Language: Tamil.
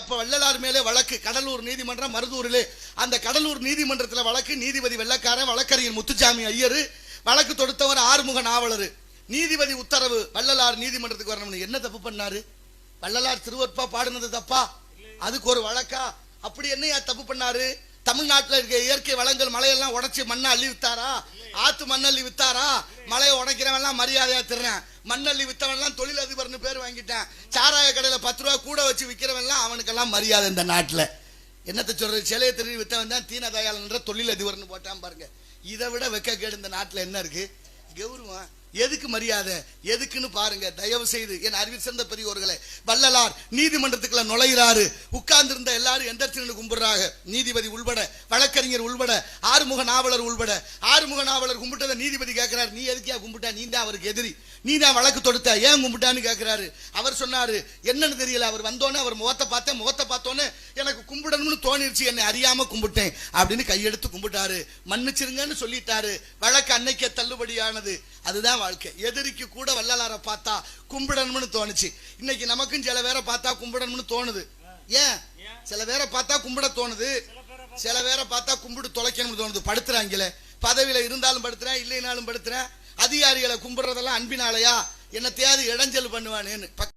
அப்ப வள்ளலார் மேலே வழக்கு. கடலூர் நீதிமன்றம் மருதூரிலே. அந்த கடலூர் நீதிமன்றத்தில் வழக்கு நீதிபதி வெள்ளக்காரன் வழக்கறிஞர் முத்துச்சாமி ஐயர் வழக்கு தொடுத்தவர் ஆறுமுக நாவலர். நீதிபதி உத்தரவு வள்ளலார் நீதிமன்றத்துக்கு வரணும்னு. என்ன தப்பு பண்ணாரு? வள்ளலார் திருவற்பா பாடுனது தப்பா? அதுக்கு ஒரு வழக்கா? அப்படி என்னையா தப்பு பண்ணாரு? தமிழ்நாட்டில் இருக்க இயற்கை வளங்கள் மலையெல்லாம் உடச்சி மண்ணை அள்ளி வித்தாரா ஆத்து மண்ணள்ளி வித்தாரா? மலையை உடைக்கிறவன் எல்லாம் மரியாதையா திருறேன் மண்ணள்ளி வித்தவன் எல்லாம் தொழிலதிபர்னு பேர் வாங்கிட்டேன். சாராய கடையில பத்து ரூபா கூட வச்சு விற்கிறவன்லாம் எல்லாம் அவனுக்கெல்லாம் மரியாதை இந்த நாட்டுல. என்னத்த சொல்றது? சிலையை திருடி வித்தவன் தான் தீனதயாளன்ற தொழிலதிபர்னு போட்டான் பாருங்க. இதை விட வெக்க கேடு இந்த நாட்டுல என்ன இருக்கு? கௌரவம். எதுக்கு மரியாதை? எதுக்குன்னு பாருங்க தயவு செய்து என் அறிவில் சிறந்த பெரியவர்களே வள்ளலார் நீதிமன்றத்துக்குள்ள நுழையிறாரு. உட்கார்ந்து இருந்த எல்லாரும் எந்திரத்தினு கும்பிடுறாங்க. நீதிபதி உள்பட வழக்கறிஞர் உள்பட ஆறுமுக நாவலர் உள்பட ஆறுமுக நாவலர் கும்பிட்டதை நீதிபதி கேட்கிறார் நீ எதுக்கியா கும்பிட்டா? நீ தான் அவருக்கு எதிரி. நீ தான் வழக்கு தொடுத்த. ஏன் கும்பிட்டான்னு கேட்கிறாரு அவர் சொன்னாரு என்னன்னு தெரியல. அவர் வந்தோன்னே அவர் முகத்தை பார்த்தேன். முகத்தை பார்த்தோன்னே கும்பிடணும்னு தோணிருச்சு. என்னை அறியாம கும்பிட்டேன். அப்படின்னு கையெடுத்து கும்பிட்டாரு. மன்னிச்சிருங்கன்னு சொல்லிட்டாரு. வழக்கு அன்னைக்கே தள்ளுபடியானது. அதுதான் வாழ்க்கை. எதிரிக்கு கூட வள்ளலார பார்த்தா கும்பிடணும்னு தோணுச்சு. இன்னைக்கு நமக்கும் சில பேரை பார்த்தா கும்பிடணும்னு தோணுது. ஏன்? சில பேரை பார்த்தா கும்பிட தோணுது. சில பேரை பார்த்தா கும்பிட்டு தொலைக்கணும்னு தோணுது. படுத்துறாங்களே. பதவியில இருந்தாலும் படுத்துறேன் இல்லைனாலும் படுத்துறேன். அதிகாரிகளை கும்பிடுறதெல்லாம் அன்பினாலயா? தேதி இடைஞ்சல் பண்ணுவானேன்னு.